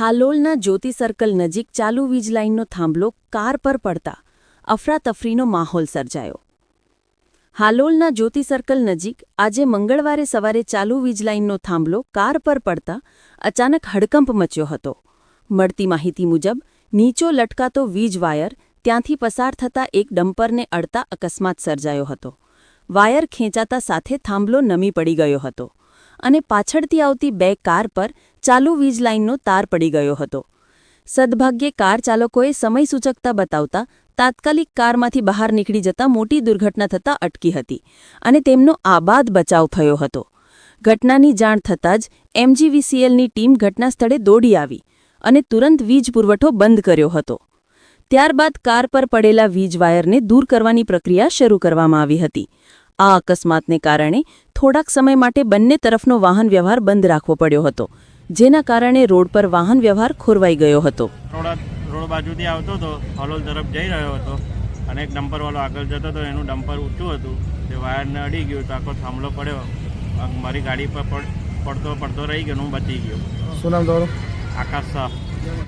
હાલોલના જ્યોતિ circle નજીક ચાલુ વીજ લાઇનનો થાંભલો કાર પર પડતા અફરાતફરીનો માહોલ સર્જાયો. હાલોલના જ્યોતિ સર્કલ નજીક આજે મંગળવારે સવારે ચાલુ વીજ લાઇનનો થાંભલો કાર પર પડતા અચાનક હડકંપ મચ્યો હતો. મળતી માહિતી મુજબ, નીચો લટકાતો વીજ વાયર ત્યાંથી પસાર થતા એક ડમ્પરને અડતા અકસ્માત સર્જાયો હતો. વાયર ખેંચાતા સાથે થાંભલો નમી પડી ગયો હતો અને પાછળથી આવતી બે કાર પર ચાલુ વીજ લાઇનનો તાર પડી ગયો હતો. સદભાગ્યે કાર ચાલકોએ સમય સૂચકતા બતાવતા તાત્કાલિક કારમાંથી બહાર નીકળી જતા મોટી દુર્ઘટના થતાં અટકી હતી અને તેમનો આબાદ બચાવ થયો હતો. ઘટનાની જાણ થતાં જ એમજીવીસીએલની ટીમ ઘટનાસ્થળે દોડી આવી અને તુરંત વીજ પુરવઠો બંધ કર્યો હતો. ત્યારબાદ કાર પર પડેલા વીજ વાયરને દૂર કરવાની પ્રક્રિયા શરૂ કરવામાં આવી હતી. આ અકસ્માતને કારણે થોડાક સમય માટે બંને તરફનો વાહન વ્યવહાર બંધ રાખવો પડ્યો હતો. જેના કારણે રોડ પર વાહન વ્યવહાર ખોરવાઈ ગયો હતો. રોડ રોડ બાજુથી આવતો હતો હલોલ તરફ જઈ રહ્યો હતો અને એક ડમ્પરવાળો આગળ જતો હતો એનું ડમ્પર ઊંચું હતું તે વાયરને અડી ગયું તો આખો થાંભલો પડ્યો. મારી ગાડી પર પડતો પડતો રહી ગયો હું બચી ગયો. શું નામ તમારું? આકાશ શાહ.